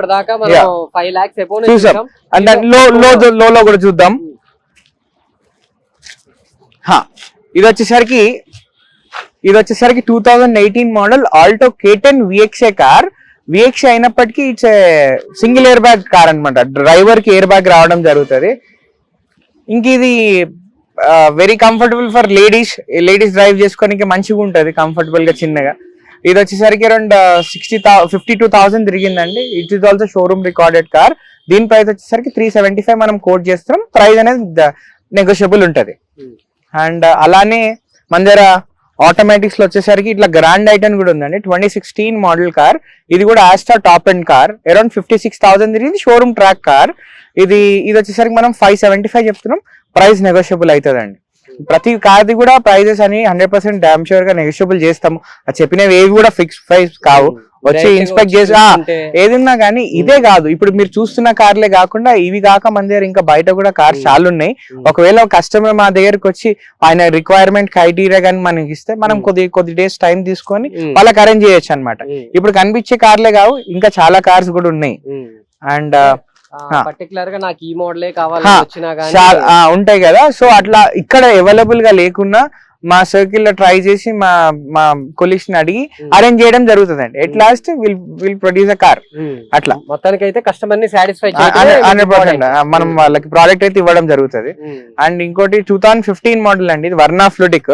ఇప్పటిదాకా. మనం five lakhs above చూసాం. అంటే లో లో లో లో కూడా చూద్దాం. హా, ఇది వచ్చేసరికి ఇది వచ్చేసరికి two thousand eighteen model Alto K ten VXA car VX అయినప్పటికీ it's single air bag car అనమాట డ్రైవర్కి ఎయిర్ బ్యాగ్ రావడం జరుగుతుంది. ఇంక ఇది very comfortable for ladies ladies drive చేసుకోనికి మంచిగా ఉంటుంది కంఫర్టబుల్గా చిన్నగా. ఇది వచ్చేసరికి around sixty fifty two thousand తిరిగిందండి. It is also showroom recorded car దీని ప్రైస్ వచ్చేసరికి త్రీ సెవెంటీ ఫైవ్ మనం కోట్ చేస్తున్నాం. ప్రైస్ అనేది నెగోషియబుల్ ఉంటుంది. అండ్ అలానే మన దగ్గర ఆటోమేటిక్స్లో వచ్చేసరికి ఇట్లా గ్రాండ్ ఐటన్ కూడా ఉందండి. ట్వంటీ సిక్స్టీన్ మోడల్ కార్ ఇది కూడా Asta top and car around fifty six thousand ఇది షోరూమ్ ట్రాక్ కార్ ఇది ఇది వచ్చేసరికి మనం ఫైవ్ సెవెంటీ ఫైవ్ చెప్తున్నాం. ప్రైస్ నెగోషియబుల్ అవుతుందండి. ప్రతి కార్ది కూడా ప్రైజెస్ అని హండ్రెడ్ పర్సెంట్ డామ్ షూర్గా నెగోషియబుల్ చేస్తాము. అది చెప్పినవి ఏవి కూడా ఫిక్స్ ప్రైస్ కావు. వచ్చి ఇన్స్పెక్ట్ చేసి ఏదన్నా కానీ ఇదే కాదు. ఇప్పుడు మీరు చూస్తున్న కార్లే కాకుండా ఇవి కాక మన దగ్గర ఇంకా బయట కూడా కార్స్ చాలా ఉన్నాయి. ఒకవేళ కస్టమర్ మా దగ్గరకు వచ్చి ఆయన రిక్వైర్మెంట్ క్రైటీరియా కానీ మనకి ఇస్తే మనం. కొద్ది కొద్ది డేస్ టైం తీసుకొని. వాళ్ళకి అరేంజ్ చేయొచ్చు అనమాట ఇప్పుడు కనిపించే కార్లే కావు ఇంకా చాలా కార్స్ కూడా ఉన్నాయి. అండ్. పర్టికులర్గా నాకు ఈ మోడలే కావాలి ఉంటాయి కదా. సో అట్లా ఇక్కడ అవైలబుల్గా లేకున్నా మా సర్కిల్లో ట్రై చేసి మా మా కొలీగ్స్ని అడిగి. అరేంజ్ చేయడం జరుగుతుంది అండి at last will will produce a car. అట్లా. మొత్తానికి అయితే కస్టమర్ని సాటిస్ఫై హండ్రెడ్ పర్సెంట్ మనం వాళ్ళకి ప్రోడక్ట్ అయితే ఇవ్వడం జరుగుతుంది. అండ్ ఇంకోటి టూ థౌసండ్ ఫిఫ్టీన్ మోడల్ అండి. ఇది Verna Fluidic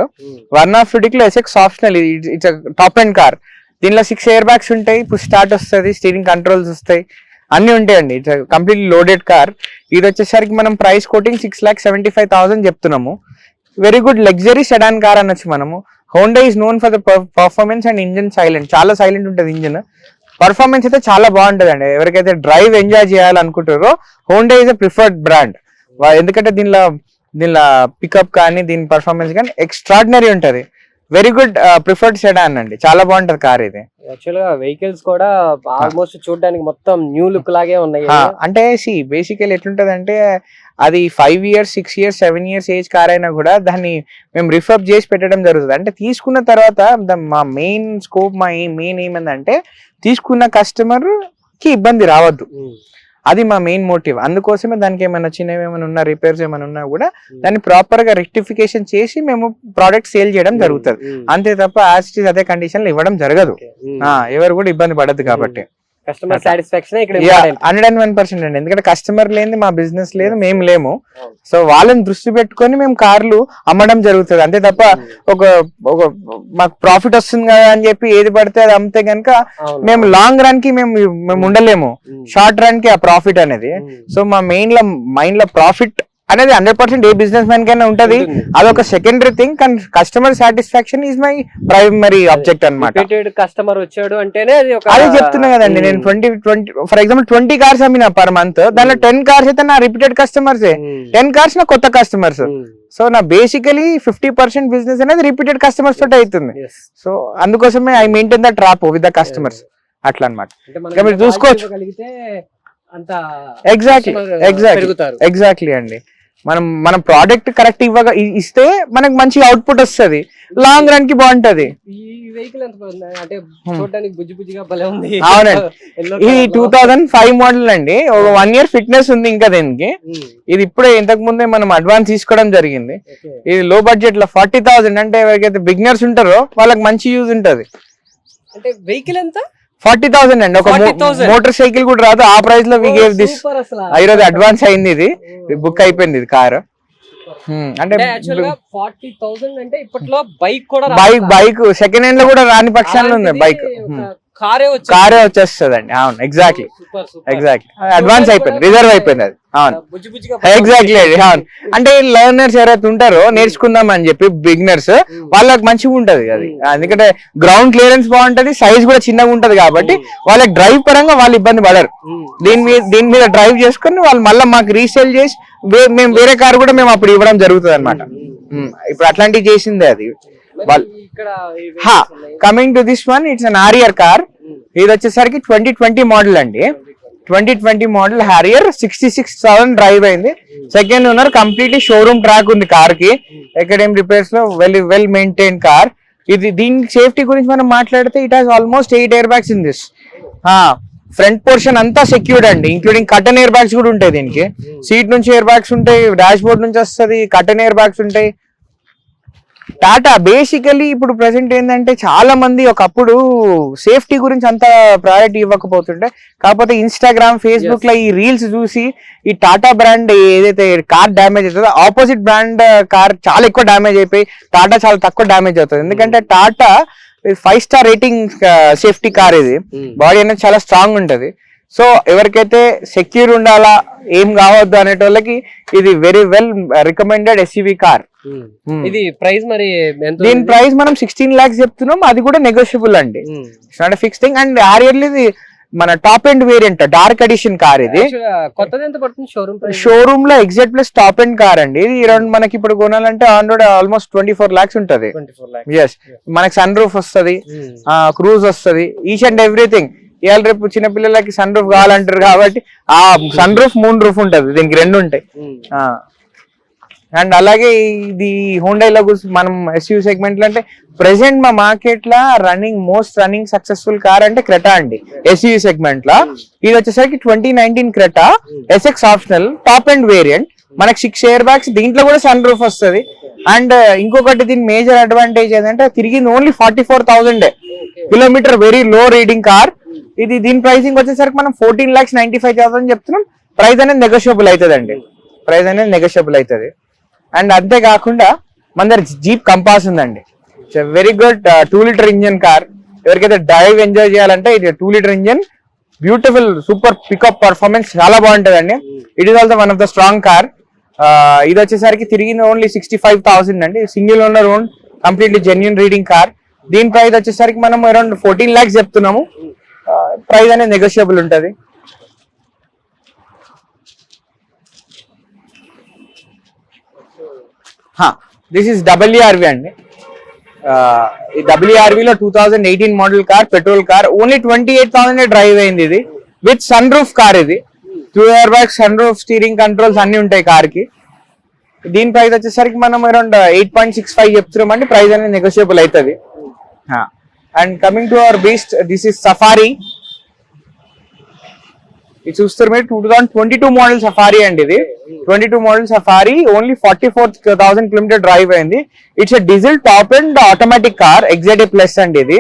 Verna ఫ్లూటిక్లో SX optional it's top end car దీనిలో సిక్స్ ఎయిర్ బ్యాగ్స్ ఉంటాయి. పుష్ స్టార్ట్ వస్తుంది. స్టీరింగ్ కంట్రోల్స్ వస్తాయి. అన్ని ఉంటాయండి. ఇట్స్ కంప్లీట్లీ లోడెడ్ కార్ ఇది వచ్చేసరికి మనం price quoting six lakh seventy five thousand చెప్తున్నాము. Very good luxury sedan car అనొచ్చు మనము. Honda is known for the performance and engine silent చాలా సైలెంట్ ఉంటుంది ఇంజిన్. పర్ఫార్మెన్స్ అయితే చాలా బాగుంటుంది అండి ఎవరికైతే drive enjoy చేయాలనుకుంటారో Honda is a preferred brand ఎందుకంటే దీనిలో దీనిలో పికప్ కానీ దీని పర్ఫార్మెన్స్ కానీ ఎక్స్ట్రాడినరీ ఉంటుంది. వెరీ గుడ్ ప్రిఫర్డ్ సెడాన్ అండి. చాలా బాగుంటది కార్ ఇది. యాక్చువల్గా వెహికల్స్ కూడా ఆల్మోస్ట్ చూడడానికి మొత్తం న్యూ లుక్ లాగే ఉన్నాయి. అంటే సి బేసికల్ ఎట్లుంటది అంటే అది five years six years seven years age car అయినా కూడా దాన్ని మేము రిఫర్ చేసి పెట్టడం జరుగుతుంది. అంటే తీసుకున్న తర్వాత ద- మా మెయిన్ స్కోప్ మా మెయిన్ ఏమైందంటే తీసుకున్న కస్టమర్కి ఇబ్బంది రావద్దు. ఉమ్. అది మా మెయిన్ మోటివ్ అందుకోసమే దానికి ఏమైనా చిన్నవి ఏమైనా ఉన్నా రిపేర్స్ ఏమైనా ఉన్నా కూడా దాన్ని ప్రాపర్గా రెక్టిఫికేషన్ చేసి మేము ప్రోడక్ట్ సేల్ చేయడం జరుగుతుంది. ఉమ్. అంతే తప్ప యాజ్ ఇట్ ఈస్ అదే కండిషన్లో ఇవ్వడం జరగదు. ఎవరు కూడా ఇబ్బంది పడద్దు కాబట్టి. కస్టమర్ సాటిస్ఫాక్షన్ ఇక్కడ. హండ్రెడ్ అండ్ వన్ పర్సెంట్ అండి ఎందుకంటే కస్టమర్ లేని మా బిజినెస్ లేదు మేము లేము. సో వాళ్ళని దృష్టి పెట్టుకొని మేము కార్లు అమ్మడం జరుగుతుంది అంతే తప్ప ఉమ్. ఒక ఒక మాకు ప్రాఫిట్ వస్తుంది కదా అని చెప్పి ఏది పడితే అది అమ్మితే కనుక అవును. మేము లాంగ్ రన్కి మేము మేము ఉండలేము ఉమ్. షార్ట్ రన్కి ఆ ప్రాఫిట్ అనేది. సో మా మెయిన్లో మైండ్లో ప్రాఫిట్ అనేది హండ్రెడ్ పర్సెంట్ ఏ బిజినెస్ మ్యాన్ కైనా ఉంటది. అదొక సెకండరీ థింగ్ కానీ customer satisfaction is my primary object అన్నమాట రిపీటెడ్ కస్టమర్ వచ్చాడు అంటేనే అది చెప్తున్నా కదండి నేను. Twenty twenty for example twenty cars అమ్మిన పర్ మంత్ దానిలో టెన్ కార్స్ అయితే నా రిపీటెడ్ కస్టమర్స్. టెన్ కార్స్ నా కొత్త కస్టమర్స్. సో నా బేసికలీ ఫిఫ్టీ పర్సెంట్ బిజినెస్ అనేది రిపీటెడ్ కస్టమర్స్ తోటి అవుతుంది. సో అందుకోసమే I maintain the trap with the customers అట్లా ఇక మీరు చూసుకోవచ్చు. ఎగ్జాక్ట్లీ ఎగ్జాక్ట్లీ ఎగ్జాక్ట్లీ అండి మనం మనం ప్రోడక్ట్ కరెక్ట్ ఇవ్వగా ఇస్తే మనకు మంచి అవుట్పుట్ వస్తది. లాంగ్ రన్కి బాగుంటది. అవునండి. ఇది. టూ థౌజండ్ ఫైవ్ మోడల్ అండి. ఒక వన్ ఇయర్ ఫిట్నెస్ ఉంది ఇంకా దీనికి. ఇది ఇప్పుడే ఇంతకు ముందే మనం అడ్వాన్స్ తీసుకోవడం జరిగింది. ఇది లో బడ్జెట్లో ఫార్టీ థౌసండ్ అంటే ఎవరికైతే బిగినర్స్ ఉంటారో వాళ్ళకి మంచి యూజ్ ఉంటది. అంటే వెహికల్ ఎంత? ఫార్టీ థౌసండ్ అండి. ఒక 40,000. మోటార్ సైకిల్ కూడా రాదు. ఆ ప్రైస్లో వి గేవ్ దిస్ ఈరోజు అడ్వాన్స్ అయింది ఇది. బుక్ అయిపోయింది ఇది కార్ అంటే ఫార్టీ థౌసండ్ అంటే ఇప్పట్లో బైక్ కూడా బైక్ బైక్ సెకండ్ హ్యాండ్లో కూడా రాని పక్షాల్లో ఉంది బైక్ కారే వచ్చి కారే వచ్చేస్తుంది అండి అవును ఎగ్జాక్ట్లీ ఎగ్జాక్ట్లీ అడ్వాన్స్ అయిపోయింది రిజర్వ్ అయిపోయింది అది. అవును. ఎగ్జాక్ట్లీ అవును. అంటే లర్నర్స్ ఎవరైతే ఉంటారో నేర్చుకుందాం అని చెప్పి బిగినర్స్ వాళ్ళకి మంచిగా ఉంటది అది. ఎందుకంటే గ్రౌండ్ క్లియరెన్స్ బాగుంటది సైజ్ కూడా చిన్నగా ఉంటది కాబట్టి వాళ్ళకి డ్రైవ్ పరంగా వాళ్ళు ఇబ్బంది పడరు. దీని మీద దీని మీద డ్రైవ్ చేసుకుని వాళ్ళు మళ్ళీ మాకు రీసేల్ చేసి మేము వేరే కార్ కూడా మేము అప్పుడు ఇవ్వడం జరుగుతుంది అనమాట ఇప్పుడు అట్లాంటివి చేసిందే అది. వాళ్ళు coming to this one it's an Harrier car. ఇది వచ్చేసరికి ట్వంటీ ట్వంటీ మోడల్ అండి. Twenty twenty model Harrier sixty six thousand drive అయింది second owner completely showroom track ఉంది కార్కి ఎక్కడేం రిపేర్స్లో? వెల్ వెల్ మెయింటైన్ కార్ ఇది దీని సేఫ్టీ గురించి మనం మాట్లాడితే it has almost eight air bags in this front portion అంతా సెక్యూర్డ్ అండి. ఇంక్లూడింగ్ కటన్ ఎయిర్ బ్యాగ్స్ కూడా ఉంటాయి దీనికి. సీట్ నుంచి ఎయిర్ బ్యాగ్స్ ఉంటాయి డాష్ బోర్డ్ నుంచి వస్తుంది కటన్ ఎయిర్ బ్యాగ్స్ ఉంటాయి. టాటా బేసికలీ ఇప్పుడు ప్రెసెంట్ ఏంటంటే చాలా మంది ఒకప్పుడు సేఫ్టీ గురించి అంత ప్రయారిటీ ఇవ్వకపోతుంటే కాకపోతే ఇన్స్టాగ్రామ్ ఫేస్బుక్లో ఈ రీల్స్ చూసి ఈ టాటా బ్రాండ్ ఏదైతే కార్ డ్యామేజ్ అవుతుందో ఆపోజిట్ బ్రాండ్ కార్ చాలా ఎక్కువ డ్యామేజ్ అయిపోయి టాటా చాలా తక్కువ డ్యామేజ్ అవుతుంది. ఎందుకంటే Tata five star rating safety car ఇది. బాడీ అనేది చాలా స్ట్రాంగ్ ఉంటది. సో ఎవరికైతే సెక్యూర్ ఉండాలా ఏం కావద్దు అనేటోళ్ళకి ఇది very well recommended SUV car ఇది ప్రైస్ మరి దీని ప్రైస్ మనం సిక్స్టీన్ లాక్స్ చెప్తున్నాం అది కూడా నెగోషియబుల్ అండి. నాట్ ఫిక్స్ థింగ్ అండ్ ఆరియర్లీ ఇది మన top end variant dark edition car ఇది. షోరూమ్లో exact plus top end car అండి. ఇది అరౌండ్ మనకి ఇప్పుడు కొనాలంటే on road almost twenty four lakhs ఉంటది ఎస్ మనకి సన్ రూఫ్ వస్తుంది క్రూజ్ వస్తుంది. ఈచ్ అండ్ ఎవ్రీథింగ్ ఇవాళ రేపు చిన్న పిల్లలకి సన్ రూఫ్ కావాలంటారు కాబట్టి ఆ సన్ రూఫ్ మూన్ రూఫ్ ఉంటది. దీనికి రెండు ఉంటాయి. అండ్ అలాగే ఇది హోండైలో మనం ఎస్యూ సెగ్మెంట్లో అంటే ప్రెసెంట్ మా మార్కెట్లో running most running successful car అంటే క్రెటా అండి. ఎస్యూ సెగ్మెంట్లో. ఇది వచ్చేసరికి twenty nineteen Creta SX optional top end variant మనకి సిక్స్ ఎయిర్ బ్యాగ్స్ దీంట్లో కూడా సన్ రూఫ్ వస్తుంది. అండ్ ఇంకొకటి దీని మేజర్ అడ్వాంటేజ్ ఏంటంటే తిరిగింది only forty four thousand kilometer very low reading car ఇది దీని ప్రైసింగ్ వచ్చేసరికి మనం fourteen lakhs ninety five thousand చెప్తున్నాం. ప్రైస్ అనేది నెగోషియబుల్ అవుతుంది అండి ప్రైస్ అనేది నెగోషియబుల్ అవుతుంది. అండ్ అంతేకాకుండా మన దగ్గర జీప్ కంపాస్ ఉందండి. Very good two litre engine car ఎవరికైతే డ్రైవ్ ఎంజాయ్ చేయాలంటే ఇది two litre engine beautiful super pickup performance చాలా బాగుంటుంది అండి it is also one of the strong car ఇది వచ్చేసరికి తిరిగింది ఓన్లీ సిక్స్టీ ఫైవ్ థౌసండ్ అండి single owner own completely genuine reading car దీని ప్రైస్ వచ్చేసరికి మనం అరౌండ్ ఫోర్టీన్ లాక్స్ చెప్తున్నాము. ప్రైస్ అనేది నెగోషియబుల్ ఉంటుంది. దిస్ ఈస్ డబ్ల్యూఆర్వి అండి. ఈ డబ్ల్యూఆర్విలో two thousand eighteen model car petrol car only twenty eight thousand drive అయింది ఇది. విత్ సన్ రూఫ్ కార్ ఇది. Two year back sun roof steering controls అన్ని ఉంటాయి కార్కి. దీని ప్రైస్ వచ్చేసరికి మనం around eight point six five చెప్తున్నాం అంటే ప్రైస్ అనేది నెగోషియబుల్ అవుతుంది. And coming to our beast this is Safari ఇది చూస్తారు మీరు two thousand twenty two model Safari అండి ఇది twenty two model Safari only forty four thousand kilometre drive అయింది it's diesel top and automatic car executive plus అండి ఇది.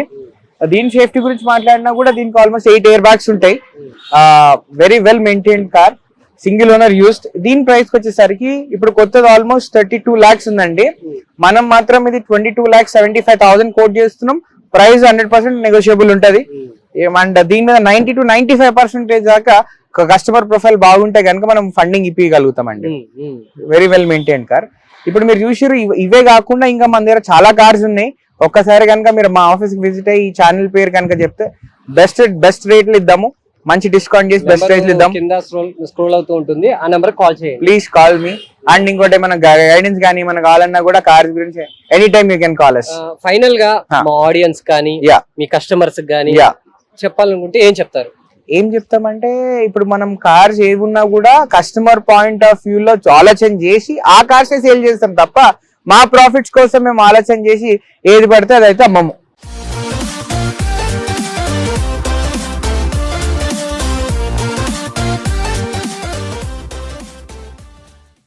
దీని safety గురించి మాట్లాడినా కూడా దీనికి ఆల్మోస్ట్ ఎయిట్ ఇయర్ బ్యాగ్స్ ఉంటాయి very well maintain car single owner used దీని ప్రైస్ వచ్చేసరికి ఇప్పుడు కొత్తది ఆల్మోస్ట్ థర్టీ టూ లాక్స్ ఉందండి. మనం మాత్రం ఇది twenty two lakhs seventy five thousand quote చేస్తున్నాం. ప్రైస్ హండ్రెడ్ పర్సెంట్ నెగోషియబుల్ ఉంటది. అండ్ దీని మీద ninety to ninety five percentage దాకా కస్టమర్ ప్రొఫైల్ బాగుంటే కనుక మనం ఫండింగ్ ఇప్పించగలుగుతామండి వెరీ వెల్ మెయింటైన్ కార్ ఇప్పుడు మీరు చూసారు ఇవ- కాకుండా ఇంకా మన దగ్గర చాలా కార్స్ ఉన్నాయి. ఒక్కసారి కనుక మీరు మా ఆఫీస్కి విజిట్ అయ్యి ఈ ఛానల్ పేరు కనుక చెప్తే బెస్ట్ బెస్ట్ రేట్లు ఇద్దాము. మంచి డిస్కౌంట్ చేసి బెస్ట్ రేట్లు ఇద్దాం. కింద స్క్రోల్ స్క్రోల్ అవుతూ ఉంటుంది. ఆ నెంబర్ కాల్ చేయండి. ప్లీజ్ కాల్ మీ అండ్ ఇంకోటి మన గైడెన్స్ కానీ మన కావాలన్నా కూడా కార్స్ గురించి any time you can call ఫైనల్గా. మా ఆడియన్స్ కానీ యా మీ కస్టమర్స్ కానీ యా చెప్పాలనుకుంటే ఏం చెప్తారు? ఏం చెప్తామంటే ఇప్పుడు మనం కార్స్ ఏమున్నా కూడా కస్టమర్ పాయింట్ ఆఫ్ వ్యూ లో ఆలోచన చేసి ఆ కార్స్ సేల్ చేస్తాం తప్ప మా ప్రాఫిట్స్ కోసం మేము ఆలోచన చేసి ఏది పడితే అదైతే అమ్మము.